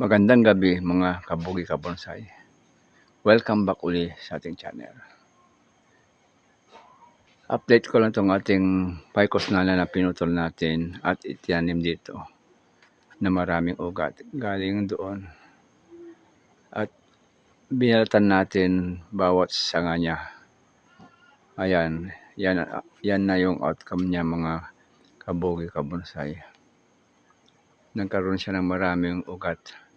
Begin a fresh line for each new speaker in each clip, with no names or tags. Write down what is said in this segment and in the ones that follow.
Magandang gabi mga kabugi kabonsay. Welcome back uli sa ating channel. Update ko lang tong ating Picos nana na pinutol natin at itianim dito na maraming ugat galing doon. At binalatan natin bawat sanga niya. Ayan, yan, yan na yung outcome niya mga kabugi kabonsay. Nagkaroon siya ng maraming ugat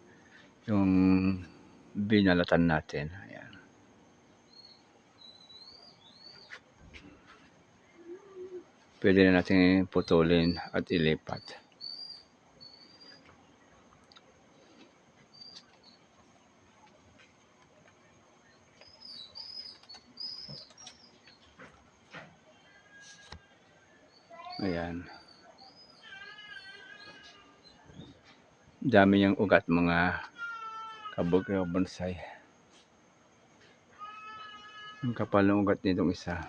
yung binalatan natin. Ayan. Pwede na natin putulin at ilipat. Ayan. Dami niyang ugat mga kabog bonsai. Ang kapal ng ugat nitong isa.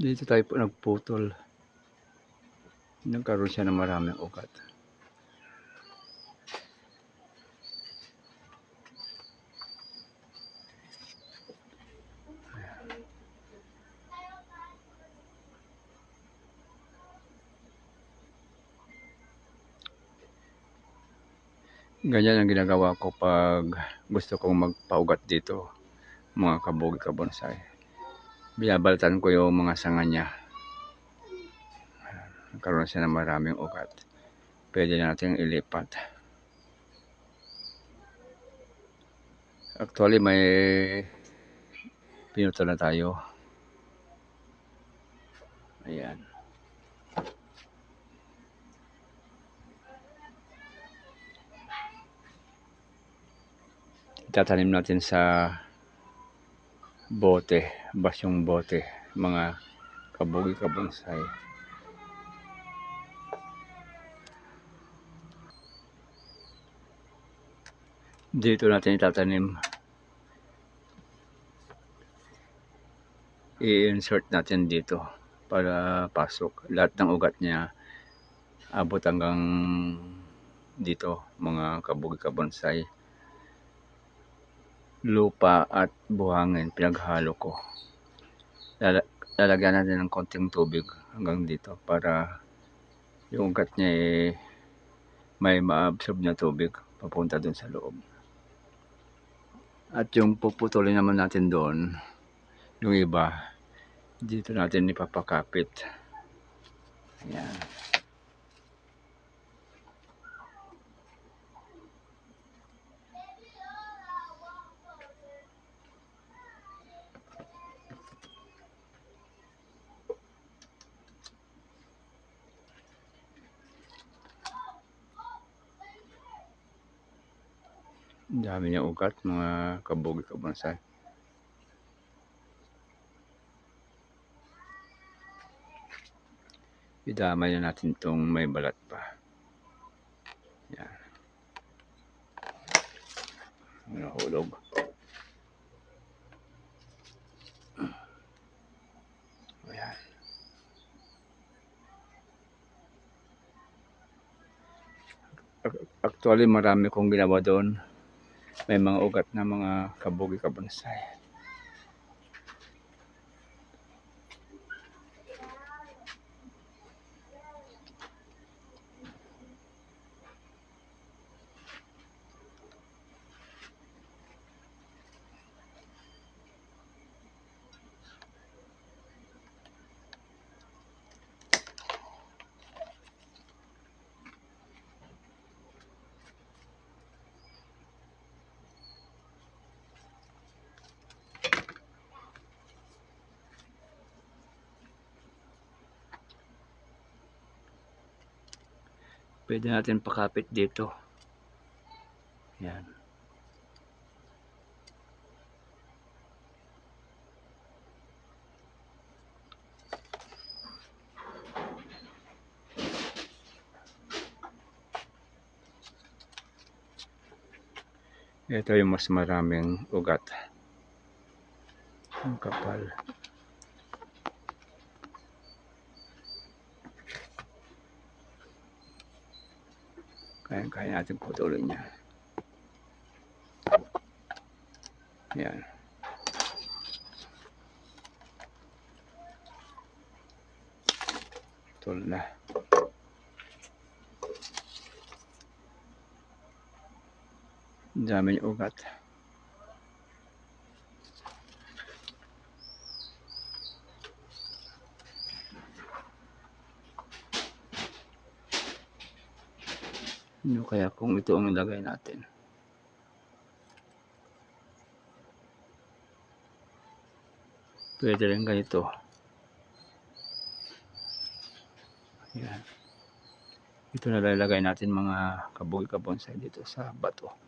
Dito tayo po nagputol. Nagkaroon siya ng maraming ugat. Ganyan ang ginagawa ko pag gusto kong magpaugat dito, mga kabugi kabonsay. Binabaltan ko yung mga sanga niya. Nagkaroon siya ng maraming ugat. Pwede na natin ilipat. Actually, may pinutol na tayo. Ayan. Tatanim natin sa bote, basyong bote, mga kabugi kabonsay. Dito natin itatanim. I-insert natin dito para pasok. Lahat ng ugat niya abot hanggang dito mga kabugi kabonsay lupa at buhangin pinaghalo ko. Lala lalagyan natin ng konting tubig hanggang dito para yung ugat niya eh, may maabsorb na tubig papunta dun sa loob. At yung puputulin naman natin doon yung iba dito natin ipapakapit. Ayan dami niya ugat, mga kabugi kabonsay. Idamay na natin itong may balat pa. Yan. Nahulog. Ayan. Actually, marami kong ginawa doon may mga ugat na mga kabugi kabonsay. Pwede natin pakapit dito. Yan. Ito yung mas maraming ugat. Ang kapal. Kaya kaya natin putulin niya. Yan. Putol na. Ang daming ugat. Ano kaya kung ito ang ilagay natin? Pwede rin ganito. Ayan. Ito na lalagay natin mga kabugi kabonsai dito sa bato.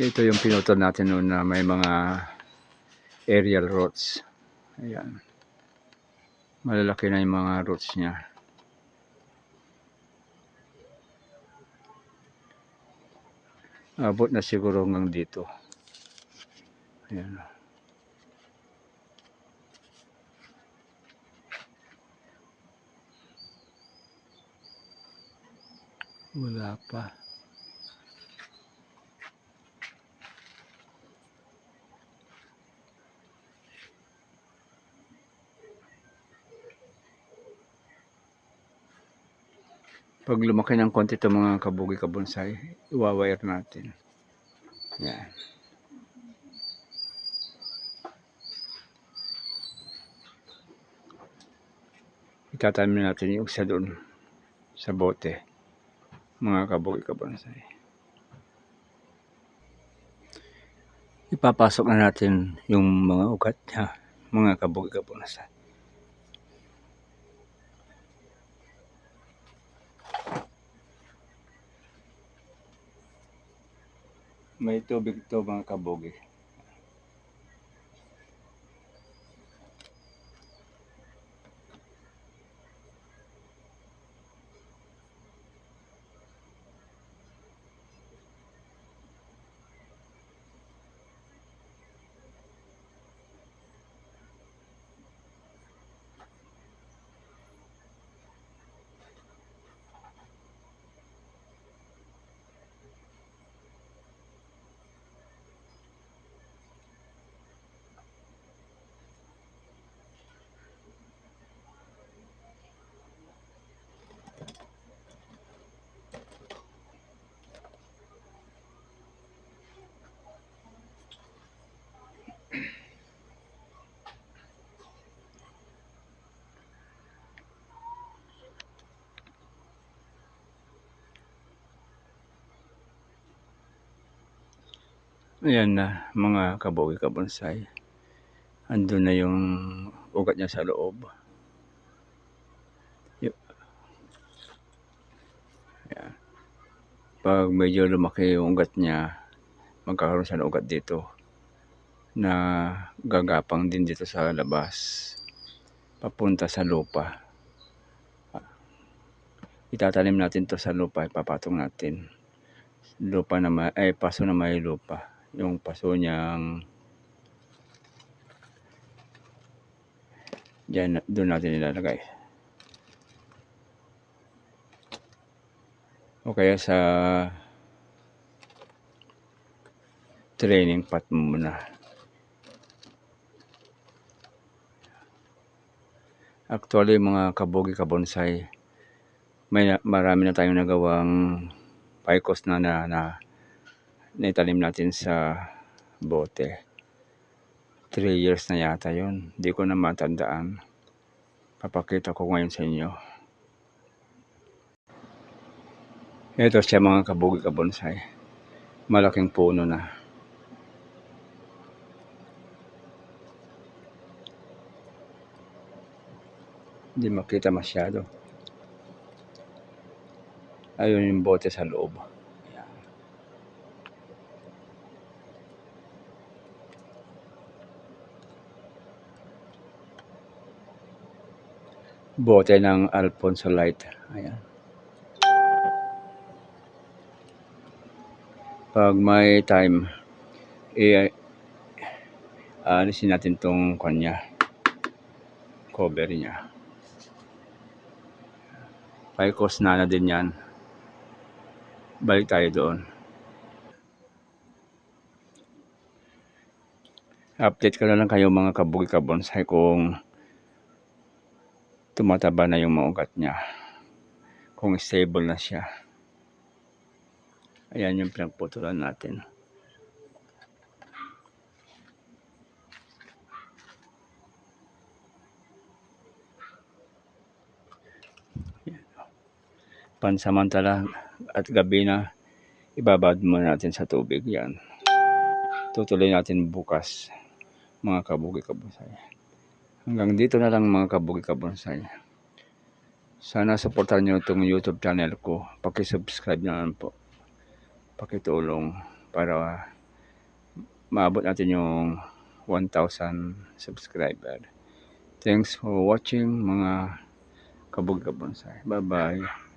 Ito yung pinutol natin noon na may mga aerial roots. Ayan. Malalaki na yung mga roots niya. Abot na siguro hanggang dito. Ayan. Wala pa. Pag lumaki ng konti itong mga kabugi kabonsai, iwawire natin. Yan. Itatanim natin yung isa doon sa bote. Mga kabugi kabonsai. Ipapasok na natin yung mga ugat niya, mga kabugi kabonsai. May tubig to mga kabugi. Ayan na mga kabugi kabonsai. Andun na yung ugat niya sa loob. Ayan. Pag medyo lumaki yung ugat niya, magkakaroon siya ng ugat dito na gagapang din dito sa labas papunta sa lupa. Itatanim natin to sa lupa, ipapatong natin. Lupa na may, ay paso na may lupa. Yung paso niyang Diyan, doon natin ilalagay. O kaya sa training pot mo muna. Actually, mga kabugi kabonsai, may marami na tayong nagawang paikos na na, na naitanim natin sa bote. 3 years na yata yun. Hindi ko na matandaan. Papakita ko ngayon sa inyo. Ito siya mga kabugi kabonsai. Malaking puno na. Hindi makita masyado. Ayun yung bote sa loob. Bote ng Alfonso Light. Ayan. Pag may time, i aalisin natin tong kanya cover niya. Ficus nana din yan. Balik tayo doon. Update ko na lang kayo mga kabugi kabonsay kung tumataba na yung mga ugat niya. Kung stable na siya. Ayan yung pinagputulan natin. Pansamantala at gabi na ibabad muna natin sa tubig yan. Tutuloy natin bukas mga kabugi kabonsay. Hanggang dito na lang mga kabugi kabonsay. Sana supportan nyo itong YouTube channel ko. Paki-subscribe na lang po. Pakitulong para maabot natin yung 1,000 subscriber. Thanks for watching mga kabog kabonsay. Bye-bye.